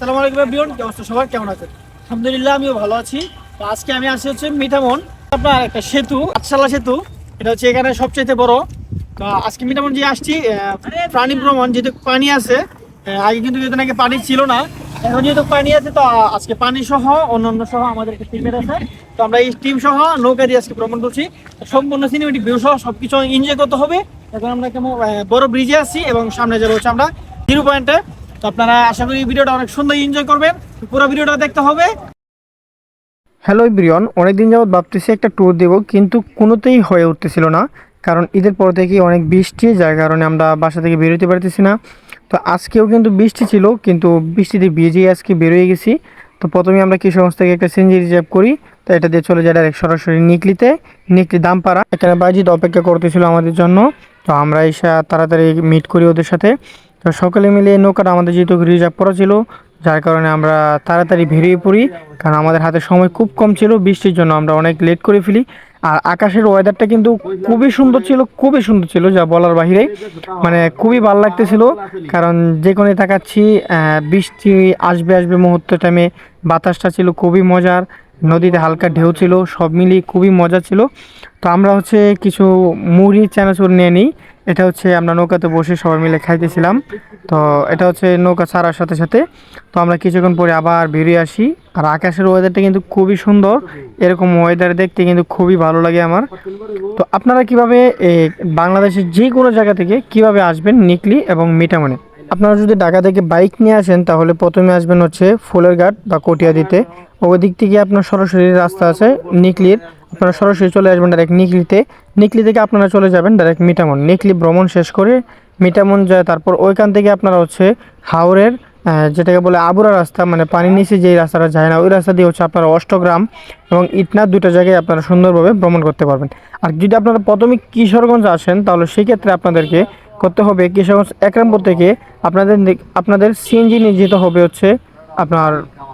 আসসালামু আলাইকুম বিয়ন কি অবস্থা সবার? কেমন আছেন? আলহামদুলিল্লাহ, আমিও ভালো আছি। তো আজকে আমি আসি হচ্ছে মিঠামন, আপনার একটা সেতু, আটশালা সেতু। এটা হচ্ছে এখানে সবচেয়ে বড়। তো আজকে মিঠামন যে আসছি প্রাণী ভ্রমণ, যেহেতু পানি আছে আগে কিন্তু যেহেতু নাকি পানি ছিল না, এখন যেহেতু পানি আছে, তো আজকে পানি সহ, অন্যান্য সহ আমাদের একটা টিমের আছে। তো আমরা এই টিম সহ নৌকা দিয়ে আজকে ভ্রমণ করছি। সম্পূর্ণ সিনেমেটিক ভিউ সহ সবকিছু এনজয় করতে হবে। এখন আমরা কেমন বড় ব্রিজে আছি এবং সামনে যাব হচ্ছে আমরা জিরো পয়েন্টে তো আপনারা আশা করি ভিডিওটা অনেক সুন্দর এনজয় করবেন। পুরো ভিডিওটা দেখতে হবে। হ্যালো ব্রিয়ন অনেকদিন যাবৎ ভাবতেছি একটা ট্যুর দেব, কিন্তু কোনোতেই হয়ে উঠতেছিল না, কারণ ঈদের পর থেকে অনেক বৃষ্টি, যার কারণে আমরা বাসা থেকে বেরোতে পারতেছি না। তো আজকেও কিন্তু বৃষ্টি ছিল, কিন্তু বৃষ্টিতে ভিজেই আজকে বেরোয় গেছি। তো প্রথমে আমরা কিশোরগঞ্জ থেকে একটা সিএনজি রিজার্ভ করি, তো এটা দিয়ে চলে যায় ডাইরেক্ট সরাসরি নিকলিতে, নিকলি দামপাড়া। এখানে বাইজিৎ অপেক্ষা করতেছিল আমাদের জন্য, তো আমরা এসে তাড়াতাড়ি মিট করি ওদের সাথে। তো সকলে মিলে নৌকাটা আমাদের যেহেতু রিজার্ভ করা ছিল, যার কারণে আমরা তাড়াতাড়ি বেরিয়ে পড়ি। কারণ আমাদের হাতে সময় খুব কম ছিল, বৃষ্টির জন্য আমরা অনেক লেট করে ফেলি। আর আকাশের ওয়েদারটা কিন্তু খুবই সুন্দর ছিল, খুবই সুন্দর ছিল, যা বলার বাহিরে। মানে খুবই ভালো লাগতেছিল, কারণ যে কোনো তাকাচ্ছি বৃষ্টি আসবে আসবে মুহূর্ত টাইমে বাতাসটা ছিল খুবই মজার, নদীতে হালকা ঢেউ ছিল, সব মিলিয়ে খুবই মজা ছিল। তো আমরা হচ্ছে কিছু মুড়ি, চানাচুর নিয়ে নিই। এটা হচ্ছে আমরা নৌকাতে বসে সবাই মিলে খাইতেছিলাম। তো এটা হচ্ছে নৌকা ছাড়ার সাথে সাথে। তো আমরা কিছুক্ষণ পরে আবার বেরিয়ে আসি। আর আকাশের ওয়েদারটা কিন্তু খুবই সুন্দর। এরকম ওয়েদার দেখতে কিন্তু খুবই ভালো লাগে আমার। তো আপনারা কীভাবে বাংলাদেশের যে কোনো জায়গা থেকে কীভাবে আসবেন নিকলি এবং মিটামনে আপনারা যদি ঢাকা থেকে বাইক নিয়ে আসেন, তাহলে প্রথমে আসবেন হচ্ছে ফুলের ঘাট বা কটিয়া দিতে ওই দিক থেকে আপনার সরাসরি রাস্তা আছে নিকলির আপনারা সরাসরি চলে আসবেন ডাইরেক্ট নিকলিতে। নিকলি থেকে আপনারা চলে যাবেন ডাইরেক্ট মিটামন। নিকলি ভ্রমণ শেষ করে মিটামন যায় তারপর ওইখান থেকে আপনারা হচ্ছে হাওরের আহ, যেটাকে বলে আবুরা রাস্তা মানে পানির নিচে যেই রাস্তাটা যায় না ওই রাস্তা দিয়ে হচ্ছে আপনারা অষ্টগ্রাম এবং ইটনা দুটো জায়গায় আপনারা সুন্দরভাবে ভ্রমণ করতে পারবেন। আর যদি আপনারা প্রথমে কিশোরগঞ্জ আসেন তাহলে সেক্ষেত্রে আপনাদেরকে করতে হবে কিশোরগঞ্জ একরামপুর থেকে আপনাদের আপনাদের সিএনজি নিয়ে যেতে হবে হচ্ছে আপনার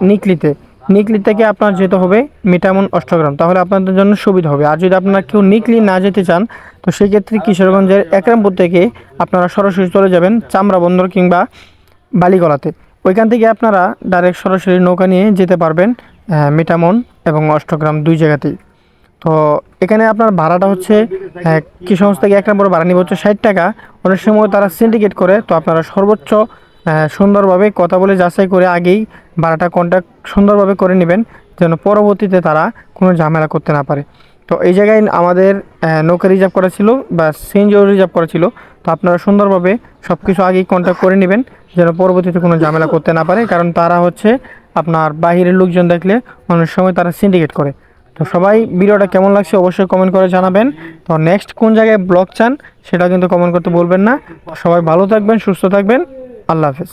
নিকলিতে। নিকলি থেকে আপনার যেতে হবে মিটামন অষ্টগ্রাম। তাহলে আপনাদের জন্য সুবিধা হবে। আর যদি আপনারা কেউ নিকলি না যেতে চান তো সেক্ষেত্রে কিশোরগঞ্জের একরামপুর থেকে আপনারা সরাসরি চলে যাবেন চামড়া বন্দর কিংবা বালিগলাতে। ওইখান থেকে আপনারা ডাইরেক্ট সরাসরি নৌকা নিয়ে যেতে পারবেন মিটামন এবং অষ্টগ্রাম দুই জায়গাতেই। তো এখানে আপনার ভাড়াটা হচ্ছে আহ, কি সংস্থা থেকে এক নম্বর ভাড়া নিবে হচ্ছে ষাট টাকা। অনেক সময় তারা সিন্ডিকেট করে তো আপনারা সর্বোচ্চ সুন্দরভাবে কথা বলে যাচাই করে আগেই ভাড়াটা কন্ট্যাক্ট সুন্দরভাবে করে নেবেন, যেন পরবর্তীতে তারা কোনো ঝামেলা করতে না পারে। তো এই জায়গায় আমাদের নৌকা রিজার্ভ করা ছিল বা সিএনজিও রিজার্ভ করা ছিল। তো আপনারা সুন্দরভাবে সব কিছু আগেই কন্ট্যাক্ট করে নেবেন, যেন পরবর্তীতে কোনো ঝামেলা করতে না পারে। কারণ তারা হচ্ছে আপনার বাহিরের লোকজন দেখলে অনেক সময় তারা সিন্ডিকেট করে। তো সবাই ভিডিওটা কেমন লাগছে অবশ্যই কমেন্ট করে জানাবেন। তো নেক্সট কোন জায়গায় ব্লগ চান, সেটা কিন্তু কমেন্ট করতে বলবেন না। সবাই ভালো থাকবেন, সুস্থ থাকবেন। আল্লাহ হাফেজ।